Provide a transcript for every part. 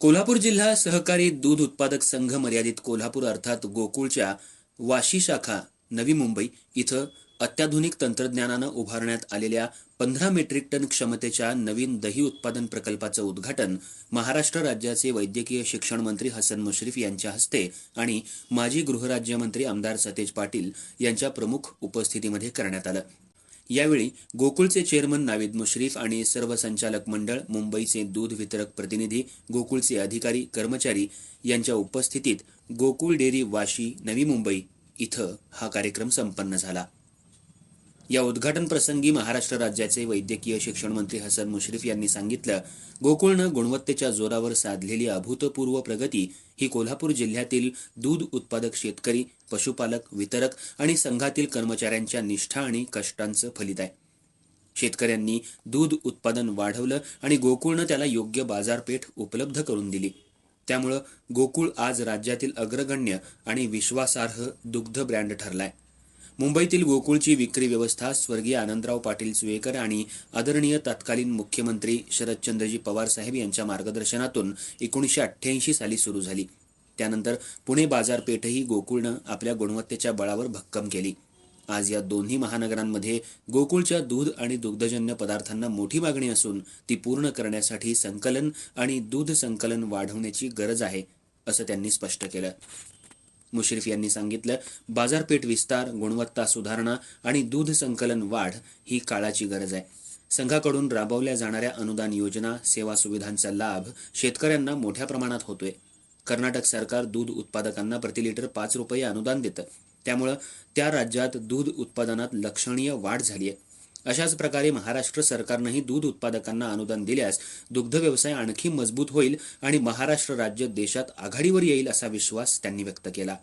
कोल्हापूर जिल्हा सहकारी दूध उत्पादक संघ मर्यादित कोल्हापूर अर्थात गोकुळच्या वाशी शाखा नवी मुंबई इथं अत्याधुनिक तंत्रज्ञानानं उभारण्यात आलेल्या पंधरा मेट्रिक टन क्षमतेच्या नवीन दही उत्पादन प्रकल्पाचं उद्घाटन महाराष्ट्र राज्याचे वैद्यकीय शिक्षण मंत्री हसन मुश्रीफ यांच्या हस्ते आणि माजी गृहराज्यमंत्री आमदार सतेज पाटील यांच्या प्रमुख उपस्थितीमध्ये करण्यात आलं. यावेळी गोकुळचे चेअरमन नावीद मुश्रीफ आणि सर्व संचालक मंडळ मुंबईचे दूध वितरक प्रतिनिधी गोकुळचे अधिकारी कर्मचारी यांच्या उपस्थितीत गोकुळ डेअरी वाशी नवी मुंबई इथं हा कार्यक्रम संपन्न झाला. या उद्घाटन प्रसंगी महाराष्ट्र राज्याचे वैद्यकीय शिक्षण मंत्री हसन मुश्रीफ यांनी सांगितलं गोकुळनं गुणवत्तेच्या जोरावर साधलेली अभूतपूर्व प्रगती ही कोल्हापूर जिल्ह्यातील दूध उत्पादक शेतकरी पशुपालक वितरक आणि संघातील कर्मचाऱ्यांच्या निष्ठा आणि कष्टांचं फलित आहे. शेतकऱ्यांनी दूध उत्पादन वाढवलं आणि गोकुळनं त्याला योग्य बाजारपेठ उपलब्ध करून दिली. त्यामुळं गोकुळ आज राज्यातील अग्रगण्य आणि विश्वासार्ह दुग्ध ब्रँड ठरलाय. मुंबईतील गोकुळची विक्री व्यवस्था स्वर्गीय आनंदराव पाटील सुवेकर आणि आदरणीय तत्कालीन मुख्यमंत्री शरदचंद्रजी पवार साहेब यांच्या मार्गदर्शनातून एकोणीसशे अठ्ठ्याऐंशी साली सुरू झाली. त्यानंतर पुणे बाजारपेठही गोकुळनं आपल्या गुणवत्तेच्या बळावर भक्कम केली. आज या दोन्ही महानगरांमध्ये गोकुळच्या दूध आणि दुग्धजन्य पदार्थांना मोठी मागणी असून ती पूर्ण करण्यासाठी संकलन आणि दूध संकलन वाढवण्याची गरज आहे असं त्यांनी स्पष्ट केलं. मुश्रीफ यांनी सांगितलं बाजारपेठ विस्तार गुणवत्ता सुधारणा आणि दूध संकलन वाढ ही काळाची गरज आहे. संघाकडून राबवल्या जाणाऱ्या अनुदान योजना सेवा सुविधांचा लाभ शेतकऱ्यांना मोठ्या प्रमाणात होतोय. कर्नाटक सरकार दूध उत्पादकांना प्रति लिटर पाच रुपये अनुदान देतं. त्यामुळं त्या राज्यात दूध उत्पादनात लक्षणीय वाढ झाली आहे अशाच प्रकारे महाराष्ट्र सरकारनंही दूध उत्पादकांना अनुदान दिल्यास दुग्ध व्यवसाय आणखी मजबूत होईल आणि महाराष्ट्र राज्य देशात आघाडीवर येईल असा विश्वास त्यांनी व्यक्त केला.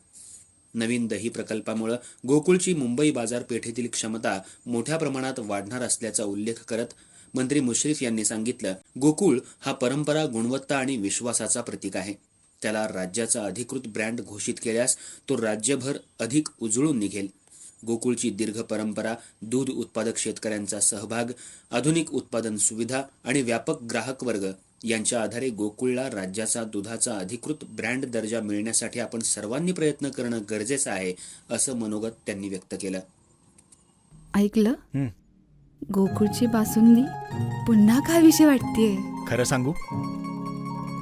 नवीन दही प्रकल्पामुळे गोकुळची मुंबई बाजारपेठेतील क्षमता मोठ्या प्रमाणात वाढणार असल्याचा उल्लेख करत मंत्री मुश्रीफ यांनी सांगितलं गोकुळ हा परंपरा गुणवत्ता आणि विश्वासाचा प्रतीक आहे. त्याला राज्याचा अधिकृत ब्रँड घोषित केल्यास तो राज्यभर अधिक उजळून निघेल. गोकुळची दीर्घ परंपरा दूध उत्पादक शेतकऱ्यांचा सहभाग आधुनिक उत्पादन सुविधा आणि व्यापक ग्राहक वर्ग यांच्या आधारे गोकुळला राज्याचा दुधाचा अधिकृत ब्रँड दर्जा मिळण्यासाठी आपण सर्वांनी प्रयत्न करणं गरजेचं आहे असं मनोगत त्यांनी व्यक्त केलं. ऐकलं? हं. गोकुळची बासुंदी पुन्हा खावीशी वाटतेय. खरं सांगू?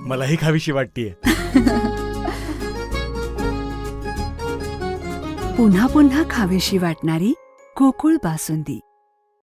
मलाही खावीशी वाटतीये. पुन्हा पुन्हा खावीशी वाटणारी गोकुळ बासुंदी.